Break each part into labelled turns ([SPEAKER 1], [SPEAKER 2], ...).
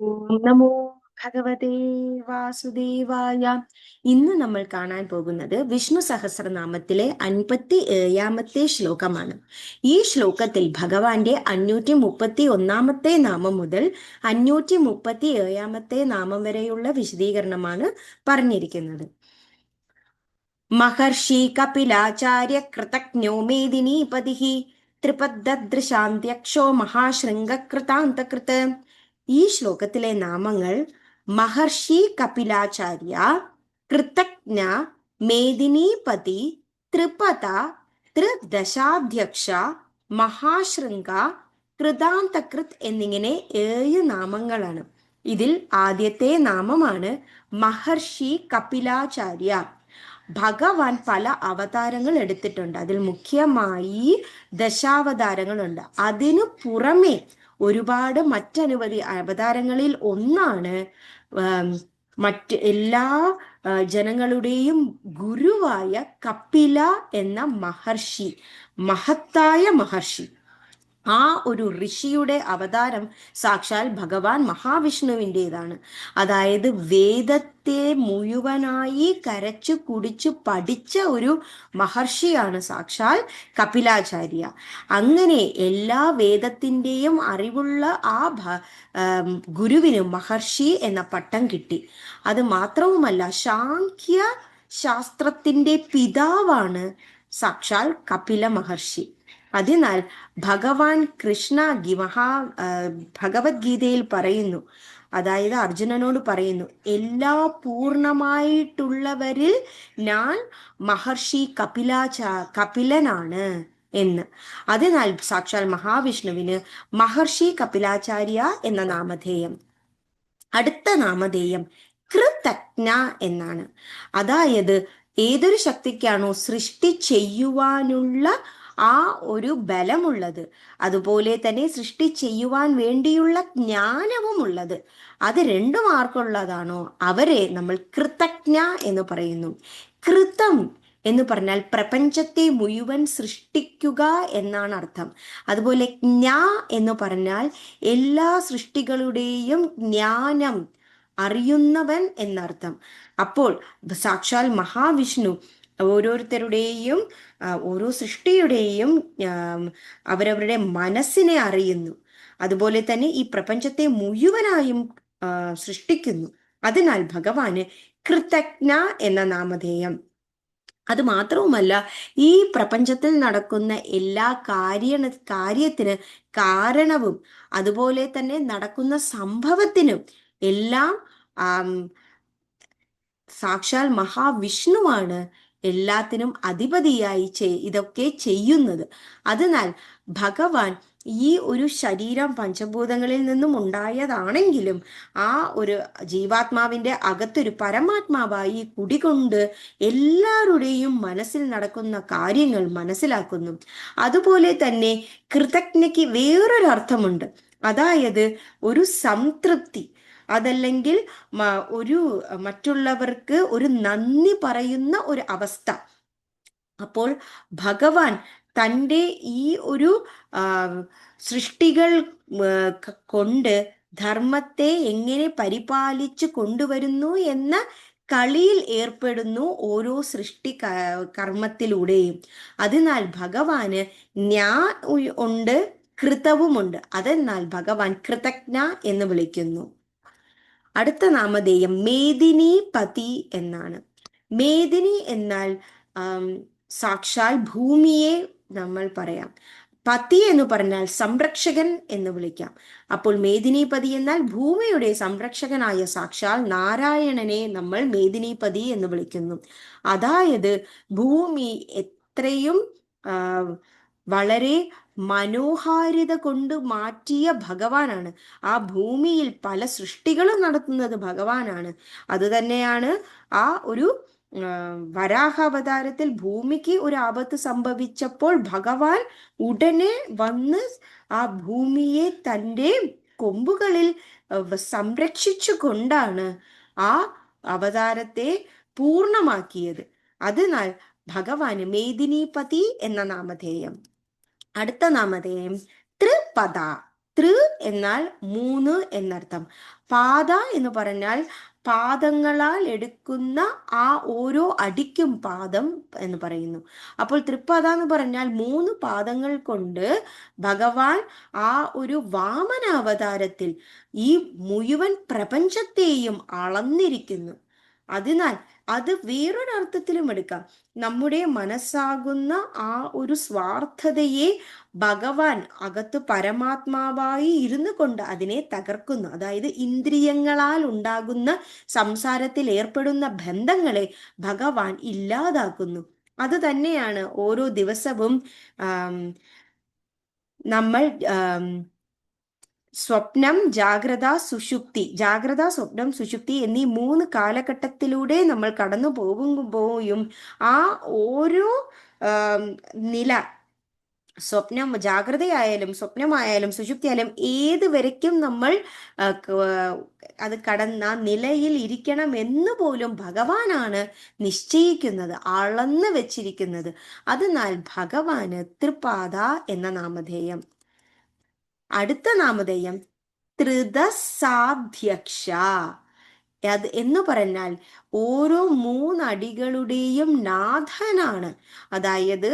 [SPEAKER 1] ഓം നമോ ഭഗവതേ വാസുദേവായ. ഇന്ന് നമ്മൾ കാണാൻ പോകുന്നത് വിഷ്ണു സഹസ്രനാമത്തിലെ അൻപത്തി ഏഴാമത്തെ ശ്ലോകമാണ്. ഈ ശ്ലോകത്തിൽ ഭഗവാന്റെ അഞ്ഞൂറ്റി മുപ്പത്തി ഒന്നാമത്തെ നാമം മുതൽ അഞ്ഞൂറ്റി മുപ്പത്തി ഏഴാമത്തെ നാമം വരെയുള്ള വിശദീകരണമാണ് പറഞ്ഞിരിക്കുന്നത്. മഹർഷി കപിലാചാര്യ കൃതജ്ഞോ മേദിനീപതി ത്രിപദ്ദൃശാന്ത്യക്ഷോ മഹാശൃംഗകൃതാന്തകൃത്. ഈ ശ്ലോകത്തിലെ നാമങ്ങൾ മഹർഷി കപിലാചാര്യ കൃതജ്ഞ മേദിനീപതി ത്രിപത ത്രിദശാധ്യക്ഷ മഹാശൃംഗ കൃതാന്തകൃത് എന്നിങ്ങനെ ഏഴ് നാമങ്ങളാണ്. ഇതിൽ ആദ്യത്തെ നാമമാണ് മഹർഷി കപിലാചാര്യ. ഭഗവാൻ പല അവതാരങ്ങൾ എടുത്തിട്ടുണ്ട്. അതിൽ മുഖ്യമായി ദശാവതാരങ്ങളുണ്ട്. അതിനു പുറമെ ഒരുപാട് മറ്റനവധി അവതാരങ്ങളിൽ ഒന്നാണ് മറ്റ് എല്ലാ ജനങ്ങളുടെയും ഗുരുവായ കപില എന്ന മഹർഷി മഹത്തായ മഹർഷി. ആ ഒരു ഋഷിയുടെ അവതാരം സാക്ഷാൽ ഭഗവാൻ മഹാവിഷ്ണുവിന്റെതാണ്. അതായത് വേദത്തെ മുഴുവനായി കരച്ചു കുടിച്ചു പഠിച്ച ഒരു മഹർഷിയാണ് സാക്ഷാൽ കപിലാചാര്യ. അങ്ങനെ എല്ലാ വേദത്തിന്റെയും അറിവുള്ള ആ ഗുരുവിന് മഹർഷി എന്ന പട്ടം കിട്ടി. അത് മാത്രവുമല്ല ശാഖ്യ ശാസ്ത്രത്തിന്റെ പിതാവാണ് സാക്ഷാൽ കപില മഹർഷി അതിനാൽ ഭഗവാൻ കൃഷ്ണ മഹാ ഭഗവത്ഗീതയിൽ പറയുന്നു. അതായത് അർജുനനോട് പറയുന്നു എല്ലാ പൂർണമായിട്ടുള്ളവരിൽ ഞാൻ മഹർഷി കപിലാച കപിലനാണ് എന്ന്. അതിനാൽ സാക്ഷാൽ മഹാവിഷ്ണുവിന് മഹർഷി കപിലാചാര്യ എന്ന നാമധേയം. അടുത്ത നാമധേയം കൃതജ്ഞ എന്നാണ്. അതായത് ഏതൊരു ശക്തിക്കാണോ സൃഷ്ടി ചെയ്യുവാനുള്ള ആ ഒരു ബലമുള്ളത്. അതുപോലെ തന്നെ സൃഷ്ടി ചെയ്യുവാൻ വേണ്ടിയുള്ള ജ്ഞാനവും ഉള്ളത് അത് രണ്ടും ആർക്കുള്ളതാണോ? അവരെ നമ്മൾ കൃതജ്ഞ എന്ന് പറയുന്നു. കൃതം എന്ന് പറഞ്ഞാൽ പ്രപഞ്ചത്തെ മുഴുവൻ സൃഷ്ടിക്കുക എന്നാണ് അർത്ഥം. അതുപോലെ ജ്ഞ എന്ന് പറഞ്ഞാൽ എല്ലാ സൃഷ്ടികളുടെയും ജ്ഞാനം അറിയുന്നവൻ എന്നർത്ഥം. അപ്പോൾ സാക്ഷാൽ മഹാവിഷ്ണു ഓരോരുത്തരുടെയും ഓരോ സൃഷ്ടിയുടെയും അവരവരുടെ മനസ്സിനെ അറിയുന്നു. അതുപോലെ തന്നെ ഈ പ്രപഞ്ചത്തെ മുഴുവനായും സൃഷ്ടിക്കുന്നു. അതിനാൽ ഭഗവാന് കൃതജ്ഞ എന്ന നാമധേയം. അത് മാത്രവുമല്ല ഈ പ്രപഞ്ചത്തിൽ നടക്കുന്ന എല്ലാ കാര്യ കാര്യത്തിന് കാരണവും അതുപോലെ തന്നെ നടക്കുന്ന സംഭവത്തിനും എല്ലാം സാക്ഷാൽ മഹാവിഷ്ണുവാണ് എല്ലാത്തിനും അധിപതിയായി ഇതൊക്കെ ചെയ്യുന്നത്. അതിനാൽ ഭഗവാൻ ഈ ഒരു ശരീരം പഞ്ചഭൂതങ്ങളിൽ നിന്നും ഉണ്ടായതാണെങ്കിലും ആ ഒരു ജീവാത്മാവിന്റെ അകത്തൊരു പരമാത്മാവായി കുടികൊണ്ട് എല്ലാവരുടെയും മനസ്സിൽ നടക്കുന്ന കാര്യങ്ങൾ മനസ്സിലാക്കുന്നു. അതുപോലെ തന്നെ കൃതജ്ഞയ്ക്ക് വേറൊരു അർത്ഥമുണ്ട് അതായത് ഒരു സംതൃപ്തി. അതല്ലെങ്കിൽ ഒരു മറ്റുള്ളവർക്ക് ഒരു നന്ദി പറയുന്ന ഒരു അവസ്ഥ. അപ്പോൾ ഭഗവാൻ തന്റെ ഈ ഒരു സൃഷ്ടികൾ കൊണ്ട് ധർമ്മത്തെ എങ്ങനെ പരിപാലിച്ചു കൊണ്ടുവരുന്നു എന്ന കളിയിൽ ഏർപ്പെടുന്നു ഓരോ സൃഷ്ടി കർമ്മത്തിലൂടെയും. അതിനാൽ ഭഗവാന് ഞാൻ ഉണ്ട് കൃതവുമുണ്ട്. അതെന്നാൽ ഭഗവാൻ കൃതജ്ഞ എന്ന് വിളിക്കുന്നു. അടുത്ത നാമധേയം മേദിനി പതി എന്നാണ്. മേദിനി എന്നാൽ സാക്ഷാൽ ഭൂമിയെ നമ്മൾ പറയാം. പതി എന്ന് പറഞ്ഞാൽ സംരക്ഷകൻ എന്ന് വിളിക്കാം. അപ്പോൾ മേദിനിപതി എന്നാൽ ഭൂമിയുടെ സംരക്ഷകനായ സാക്ഷാൽ നാരായണനെ നമ്മൾ മേദിനിപതി എന്ന് വിളിക്കുന്നു. അതായത് ഭൂമി എത്രയും വളരെ മനോഹാരിത കൊണ്ട് മാറ്റിയ ഭഗവാനാണ്. ആ ഭൂമിയിൽ പല സൃഷ്ടികളും നടത്തുന്നത് ഭഗവാനാണ്. അതുതന്നെയാണ് ആ ഒരു വരാഹ അവതാരത്തിൽ ഭൂമിക്ക് ഒരു ആപത്ത് സംഭവിച്ചപ്പോൾ ഭഗവാൻ ഉടനെ വന്ന് ആ ഭൂമിയെ തന്റെ കൊമ്പുകളിൽ സംരക്ഷിച്ചു കൊണ്ടാണ് ആ അവതാരത്തെ പൂർണമാക്കിയത് അതിനാൽ ഭഗവാന് മേദിനീപതി എന്ന നാമധേയം. അടുത്ത നാമധേയം ത്രിപദ. തൃ എന്നാൽ മൂന്ന് എന്നർത്ഥം. പാത എന്ന് പറഞ്ഞാൽ പാദങ്ങളാൽ എടുക്കുന്ന ആ ഓരോ അടിക്കും പാദം എന്ന് പറയുന്നു. അപ്പോൾ ത്രിപദ എന്ന് പറഞ്ഞാൽ മൂന്ന് പാദങ്ങൾ കൊണ്ട് ഭഗവാൻ ആ ഒരു വാമന അവതാരത്തിൽ ഈ മുഴുവൻ പ്രപഞ്ചത്തെയും അളന്നിരിക്കുന്നു. അതിനാൽ അത് വേറൊരർത്ഥത്തിലും എടുക്കാം. നമ്മുടെ മനസ്സാകുന്ന ആ ഒരു സ്വാർത്ഥതയെ ഭഗവാൻ അകത്ത് പരമാത്മാവായി ഇരുന്നു കൊണ്ട് അതിനെ തകർക്കുന്നു. അതായത് ഇന്ദ്രിയങ്ങളാൽ ഉണ്ടാകുന്ന സംസാരത്തിൽ ഏർപ്പെടുന്ന ബന്ധങ്ങളെ ഭഗവാൻ ഇല്ലാതാക്കുന്നു. അത് തന്നെയാണ് ഓരോ ദിവസവും നമ്മൾ സ്വപ്നം ജാഗ്രത സുഷുപ്തി. ജാഗ്രത സ്വപ്നം സുഷുപ്തി എന്നീ മൂന്ന് കാലഘട്ടത്തിലൂടെ നമ്മൾ കടന്നു പോകുമ്പോഴും ആ ഓരോ നില സ്വപ്നം ജാഗ്രതയായാലും സ്വപ്നമായാലും സുഷുപ്തിയായാലും ഏത് വരയ്ക്കും നമ്മൾ അത് കടന്ന നിലയിൽ ഇരിക്കണം എന്ന് പോലും ഭഗവാനാണ് നിശ്ചയിക്കുന്നത് അളന്ന് വെച്ചിരിക്കുന്നത്. അതിനാൽ ഭഗവാന് തൃപാത എന്ന നാമധേയം. അടുത്ത നാമധേയം ത്രിതസാധ്യക്ഷ അത് എന്ന് പറഞ്ഞാൽ ഓരോ മൂന്നടികളുടെയും നാഥനാണ്. അതായത്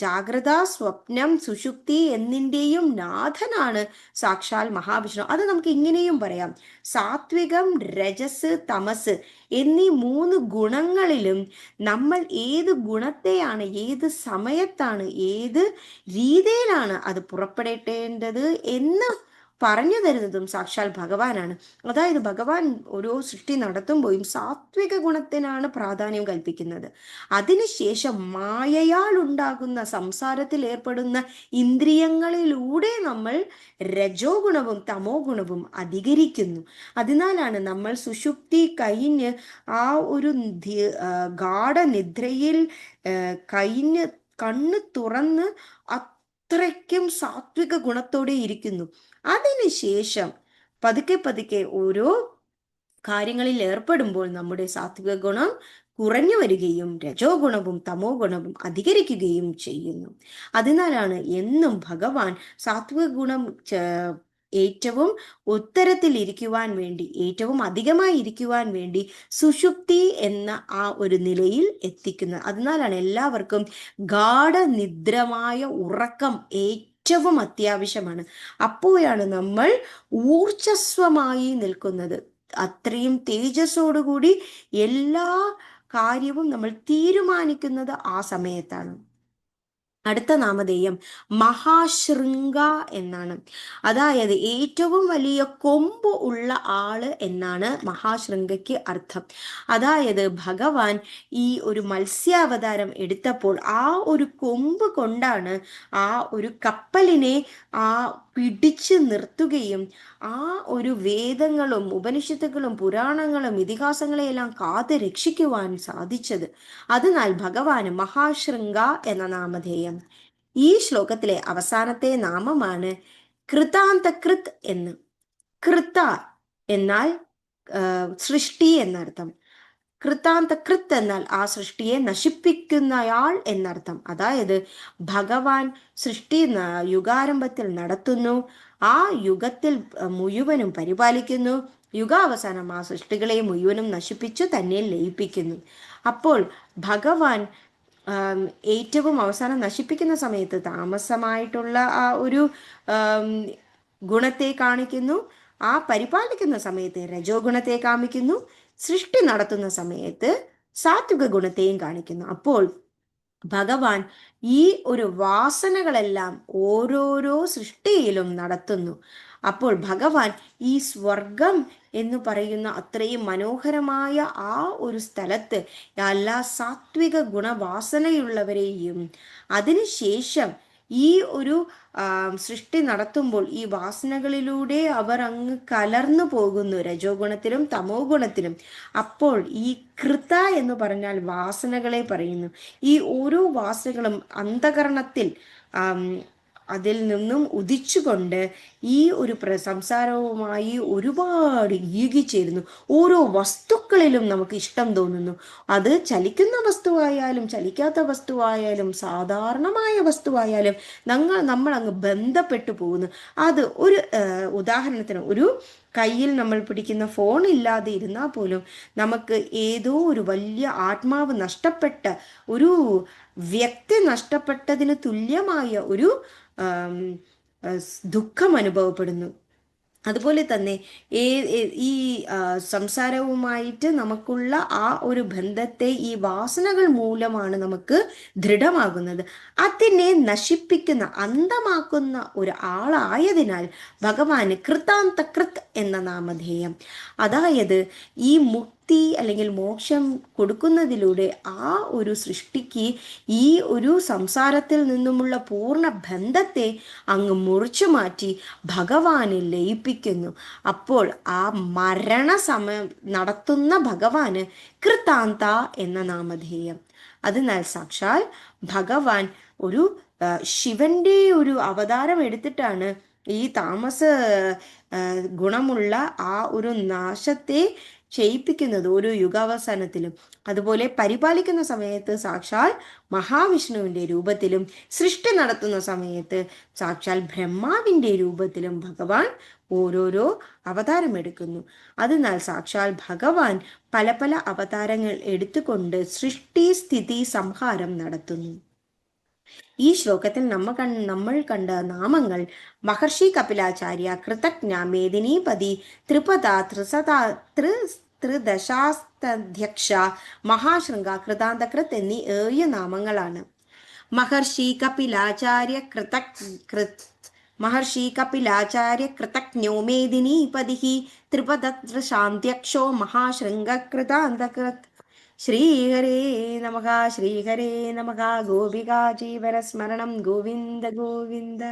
[SPEAKER 1] ജാഗ്രത സ്വപ്നം സുഷുപ്തി എന്നിന്റെയും നാഥനാണ് സാക്ഷാൽ മഹാവിഷ്ണു. അത് നമുക്ക് ഇങ്ങനെയും പറയാം. സാത്വികം രജസ് തമസ് എന്നീ മൂന്ന് ഗുണങ്ങളിലും നമ്മൾ ഏത് ഗുണത്തെയാണ് ഏത് സമയത്താണ് ഏത് രീതിയിലാണ് അത് പുറപ്പെടേണ്ടത് എന്ന് പറഞ്ഞു തരുന്നതും സാക്ഷാൽ ഭഗവാനാണ്. അതായത് ഭഗവാൻ ഓരോ സൃഷ്ടി നടത്തുമ്പോഴും സാത്വിക ഗുണത്തിനാണ് പ്രാധാന്യം കൽപ്പിക്കുന്നത്. അതിനുശേഷം മായയാൽ ഉണ്ടാകുന്ന സംസാരത്തിൽ ഏർപ്പെടുന്ന ഇന്ദ്രിയങ്ങളിലൂടെ നമ്മൾ രജോ ഗുണവും തമോ ഗുണവും അധികരിക്കുന്നു. അതിനാലാണ് നമ്മൾ സുഷുപ്തി കഴിഞ്ഞ് ആ ഒരു ഗാഠനിദ്രയിൽ കഴിഞ്ഞ് കണ്ണ് തുറന്ന് അത്രയ്ക്കും സാത്വിക ഗുണത്തോടെ ഇരിക്കുന്നു. അതിനുശേഷം പതുക്കെ പതുക്കെ ഓരോ കാര്യങ്ങളിൽ ഏർപ്പെടുമ്പോൾ നമ്മുടെ സാത്വിക ഗുണം കുറഞ്ഞു വരികയും രജോ ഗുണവും തമോ ഗുണവും അധികരിക്കുകയും ചെയ്യുന്നു. അതിനാലാണ് എന്നും ഭഗവാൻ സാത്വിക ഗുണം ഏറ്റവും ഉത്തരത്തിൽ ഇരിക്കുവാൻ വേണ്ടി ഏറ്റവും അധികമായി ഇരിക്കുവാൻ വേണ്ടി സുഷുപ്തി എന്ന ആ ഒരു നിലയിൽ എത്തിക്കുന്നത്. അതിനാലാണ് എല്ലാവർക്കും ഗാഠനിദ്രമായ ഉറക്കം ഏറ്റവും അത്യാവശ്യമാണ്. അപ്പോഴാണ് നമ്മൾ ഊർജസ്വമായി നിൽക്കുന്നത്. അത്രയും തേജസ്സോടുകൂടി എല്ലാ കാര്യവും നമ്മൾ തീരുമാനിക്കുന്നത് ആ സമയത്താണ്. അടുത്ത നാമധേയം മഹാശൃംഗ എന്നാണ്. അതായത് ഏറ്റവും വലിയ കൊമ്പ് ഉള്ള ആൾ എന്നാണ് മഹാശൃംഗയ്ക്ക് അർത്ഥം. അതായത് ഭഗവാൻ ഈ ഒരു മത്സ്യാവതാരം എടുത്തപ്പോൾ ആ ഒരു കൊമ്പ് കൊണ്ടാണ് ആ ഒരു കപ്പലിനെ ആ പിടിച്ചു നിർത്തുകയും ആ ഒരു വേദങ്ങളും ഉപനിഷത്തുകളും പുരാണങ്ങളും ഇതിഹാസങ്ങളെയെല്ലാം കാത്തു രക്ഷിക്കുവാൻ സാധിച്ചത്. അതിനാൽ ഭഗവാന് മഹാശൃംഗ എന്ന നാമധേയം. ഈ ശ്ലോകത്തിലെ അവസാനത്തെ നാമമാണ് കൃതാന്തകൃത് എന്ന്. കൃത എന്നാൽ സൃഷ്ടി എന്നർത്ഥം. കൃതാന്ത കൃത്ത് എന്നാൽ ആ സൃഷ്ടിയെ നശിപ്പിക്കുന്നയാൾ എന്നർത്ഥം. അതായത് ഭഗവാൻ സൃഷ്ടി യുഗാരംഭത്തിൽ നടത്തുന്നു. ആ യുഗത്തിൽ മുഴുവനും പരിപാലിക്കുന്നു. യുഗാവസാനം ആ സൃഷ്ടികളെ മുഴുവനും നശിപ്പിച്ചു തന്നെ ലയിപ്പിക്കുന്നു. അപ്പോൾ ഭഗവാൻ ഏറ്റവും അവസാനം നശിപ്പിക്കുന്ന സമയത്ത് താമസമായിട്ടുള്ള ആ ഒരു ഗുണത്തെ കാണിക്കുന്നു. ആ പരിപാലിക്കുന്ന സമയത്ത് രജോ ഗുണത്തെ കാണിക്കുന്നു സൃഷ്ടി നടത്തുന്ന സമയത്ത് സാത്വിക ഗുണത്തെയും കാണിക്കുന്നു. അപ്പോൾ ഭഗവാൻ ഈ ഒരു വാസനകളെല്ലാം ഓരോരോ സൃഷ്ടിയിലും നടത്തുന്നു. അപ്പോൾ ഭഗവാൻ ഈ സ്വർഗം എന്ന് പറയുന്ന അത്രയും മനോഹരമായ ആ ഒരു സ്ഥലത്ത് എല്ലാ സാത്വിക ഗുണവാസനയുള്ളവരെയും. അതിനുശേഷം ഈ ഒരു സൃഷ്ടി നടത്തുമ്പോൾ ഈ വാസനകളിലൂടെ അവർ അങ്ങ് കലർന്നു പോകുന്നു രജോ ഗുണത്തിലും തമോ ഗുണത്തിലും അപ്പോൾ ഈ കൃത എന്ന് പറഞ്ഞാൽ വാസനകളെ പറയുന്നു. ഈ ഓരോ വാസനകളും അന്ധകരണത്തിൽ അതിൽ നിന്നും ഉദിച്ചുകൊണ്ട് ഈ ഒരു പ്ര സംസാരവുമായി ഒരുപാട് ഈകിച്ചേരുന്നു. ഓരോ വസ്തുക്കളിലും നമുക്ക് ഇഷ്ടം തോന്നുന്നു. അത് ചലിക്കുന്ന വസ്തുവായാലും ചലിക്കാത്ത വസ്തുവായാലും സാധാരണമായ വസ്തുവായാലും ഞങ്ങൾ നമ്മൾ അങ്ങ് ബന്ധപ്പെട്ടു പോകുന്നു. അത് ഒരു ഉദാഹരണത്തിന് ഒരു കയ്യിൽ നമ്മൾ പിടിക്കുന്ന ഫോൺ ഇല്ലാതെ ഇരുന്നാൽ പോലും നമുക്ക് ഏതോ ഒരു വലിയ ആത്മാവ് നഷ്ടപ്പെട്ട ഒരു വ്യക്തി നഷ്ടപ്പെട്ടതിന് തുല്യമായ ഒരു ദുഃഖം അനുഭവപ്പെടുന്നു. അതുപോലെ തന്നെ ഈ സംസാരവുമായിട്ട് നമുക്കുള്ള ആ ഒരു ബന്ധത്തെ ഈ വാസനകൾ മൂലമാണ് നമുക്ക് ദൃഢമാകുന്നത്. അതിനെ നശിപ്പിക്കുന്ന അന്തമാക്കുന്ന ഒരു ആളായതിനാൽ ഭഗവാന് കൃതാന്തകൃത് എന്ന നാമധേയം. അതായത് ഈ മുക്തി അല്ലെങ്കിൽ മോക്ഷം കൊടുക്കുന്നതിലൂടെ ആ ഒരു സൃഷ്ടിക്ക് ഈ ഒരു സംസാരത്തിൽ നിന്നുമുള്ള പൂർണ ബന്ധത്തെ അങ്ങ് മുറിച്ചു മാറ്റി ഭഗവാനെ ലയിപ്പിക്കുന്നു. അപ്പോൾ ആ മരണസമയം നടത്തുന്ന ഭഗവാന് കൃതാന്ത എന്ന നാമധേയം. അതിനാൽ സാക്ഷാൽ ഭഗവാൻ ഒരു ശിവന്റെ ഒരു അവതാരം എടുത്തിട്ടാണ് ഈ താമസ ഗുണമുള്ള ആ ഒരു നാശത്തെ ചെയ്യിപ്പിക്കുന്നത് ഓരോ യുഗാവസാനത്തിലും. അതുപോലെ പരിപാലിക്കുന്ന സമയത്ത് സാക്ഷാൽ മഹാവിഷ്ണുവിന്റെ രൂപത്തിലും സൃഷ്ടി നടത്തുന്ന സമയത്ത് സാക്ഷാൽ ബ്രഹ്മാവിന്റെ രൂപത്തിലും ഭഗവാൻ ഓരോരോ അവതാരമെടുക്കുന്നു അതിനാൽ സാക്ഷാൽ ഭഗവാൻ പല പല അവതാരങ്ങൾ എടുത്തുകൊണ്ട് സൃഷ്ടി സ്ഥിതി സംഹാരം നടത്തുന്നു. ഈ ശ്ലോകത്തിൽ നമ്മ നമ്മൾ കണ്ട നാമങ്ങൾ മഹർഷി കപിലാചാര്യ കൃതജ്ഞ മേദിനീപതി ത്രിപദ ത്രിസദാ ത്രി ത്രിദശാസ്തധ്യക്ഷ മഹാശൃംഗ കൃതാന്തകൃത് എന്നീ ഏഴ് നാമങ്ങളാണ്. മഹർഷി കപിലാചാര്യ കൃതകൃത് മഹർഷി കപിലാചാര്യ കൃതജ്ഞോ മേദിനീപതി ത്രിപദ ത്രിശാന്ത്യക്ഷോ മഹാശൃംഗ മഹാശൃംഗകൃതാന്തകൃത് श्रीहरे नमः श्रीहरे नमः गोपिका जीवनस्मरणं गोविन्द गोविन्द।